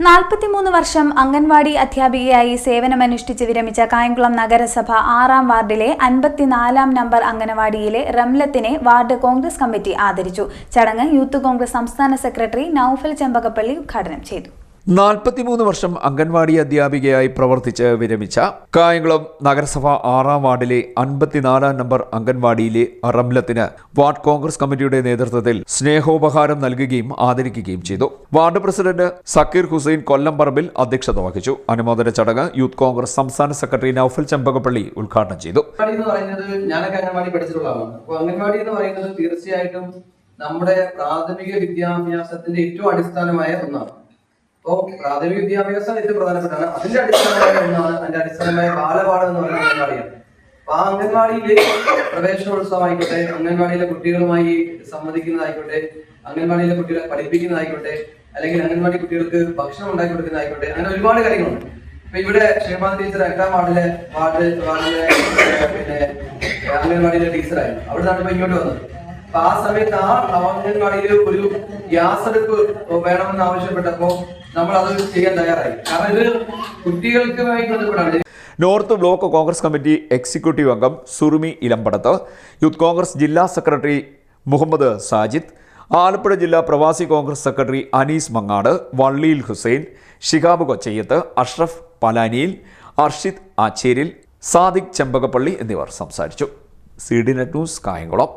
നാൽപ്പത്തിമൂന്ന് വർഷം അംഗൻവാടി അധ്യാപികയായി സേവനമനുഷ്ഠിച്ച് വിരമിച്ച കായംകുളം നഗരസഭ ആറാം വാർഡിലെ അൻപത്തിനാലാം നമ്പർ അംഗനവാടിയിലെ റംലത്തിനെ വാർഡ് കോൺഗ്രസ് കമ്മിറ്റി ആദരിച്ചു. ചടങ്ങ് യൂത്ത് കോൺഗ്രസ് സംസ്ഥാന സെക്രട്ടറി നൌഫൽ ചെമ്പകപ്പള്ളി ഉദ്ഘാടനം ചെയ്തു. നാൽപ്പത്തിമൂന്ന് വർഷം അംഗൻവാടി അധ്യാപികയായി പ്രവർത്തിച്ച് വിരമിച്ച കായംകുളം നഗരസഭ ആറാം വാർഡിലെ അൻപത്തിനാലാം നമ്പർ അംഗൻവാടിയിലെ റംലത്തിന് വാർഡ് കോൺഗ്രസ് കമ്മിറ്റിയുടെ നേതൃത്വത്തിൽ സ്നേഹോപഹാരം നൽകുകയും ആദരിക്കുകയും ചെയ്തു. വാർഡ് പ്രസിഡന്റ് സക്കീർ ഹുസൈൻ കൊല്ലം പറമ്പിൽ അധ്യക്ഷത വഹിച്ചു. അനുമോദന ചടങ്ങ് യൂത്ത് കോൺഗ്രസ് സംസ്ഥാന സെക്രട്ടറി നൌഫൽ ചെമ്പകപ്പള്ളി ഉദ്ഘാടനം ചെയ്തു. എന്ന് പറയുന്നത് തീർച്ചയായിട്ടും നമ്മുടെ പ്രാഥമിക വിദ്യാഭ്യാസത്തിന്റെ ഏറ്റവും അടിസ്ഥാനമായ ഒന്നാണ്. അപ്പോ പ്രാഥമിക വിദ്യാഭ്യാസം ഏറ്റവും പ്രധാനപ്പെട്ടതാണ്. അതിന്റെ അടിസ്ഥാനമായ ഒന്നാണ് അതിന്റെ അടിസ്ഥാനമായ ബാലപാഠം എന്ന് പറയുന്ന അംഗൻവാടിയാണ് അപ്പൊ ആ അംഗൻവാടിയിലെ പ്രവേശനോത്സവം ആയിക്കോട്ടെ അംഗൻവാടിയിലെ കുട്ടികളുമായി സംവദിക്കുന്നതായിക്കോട്ടെ അംഗൻവാടിയിലെ കുട്ടികളെ പഠിപ്പിക്കുന്നതായിക്കോട്ടെ അല്ലെങ്കിൽ അംഗൻവാടി കുട്ടികൾക്ക് ഭക്ഷണം ഉണ്ടാക്കി കൊടുക്കുന്നതായിക്കോട്ടെ അങ്ങനെ ഒരുപാട് കാര്യങ്ങളുണ്ട്. ഇപ്പൊ ഇവിടെ ശ്രീമാൻ ടീച്ചർ എട്ടാം വാർഡിലെ വാർഡ് വാർഡിലെ പിന്നെ അംഗൻവാടിയിലെ ടീച്ചറായിരുന്നു. അവിടെ ഇപ്പൊ ഇങ്ങോട്ട് വന്നത്. അപ്പൊ ആ സമയത്ത് ആ അംഗൻവാടിയിൽ ഒരു ഗ്യാസെടുപ്പ് വേണമെന്ന് ആവശ്യപ്പെട്ടപ്പോ നമ്മൾ അത് ചെയ്യാൻ തയ്യാറായി. കാരണം ഇത് കുട്ടികൾക്ക് ബന്ധപ്പെട്ടാണ്. North block Congress committee executive അംഗം സുറുമി ഇലമ്പടത്ത് യൂത്ത് കോൺഗ്രസ് ജില്ലാ സെക്രട്ടറി മുഹമ്മദ് സാജിദ് ആലപ്പുഴ ജില്ലാ പ്രവാസി കോൺഗ്രസ് സെക്രട്ടറി അനീസ് മങ്ങാട് വള്ളിയിൽ ഹുസൈൻ ഷിഹാബ് കൊച്ചയ്യത്ത് അഷ്റഫ് പലാനിയിൽ അർഷിദ് ആച്ചേരിൽ സാദിഖ് ചെമ്പകപ്പള്ളി എന്നിവർ സംസാരിച്ചു. C D net news Kayamkulam.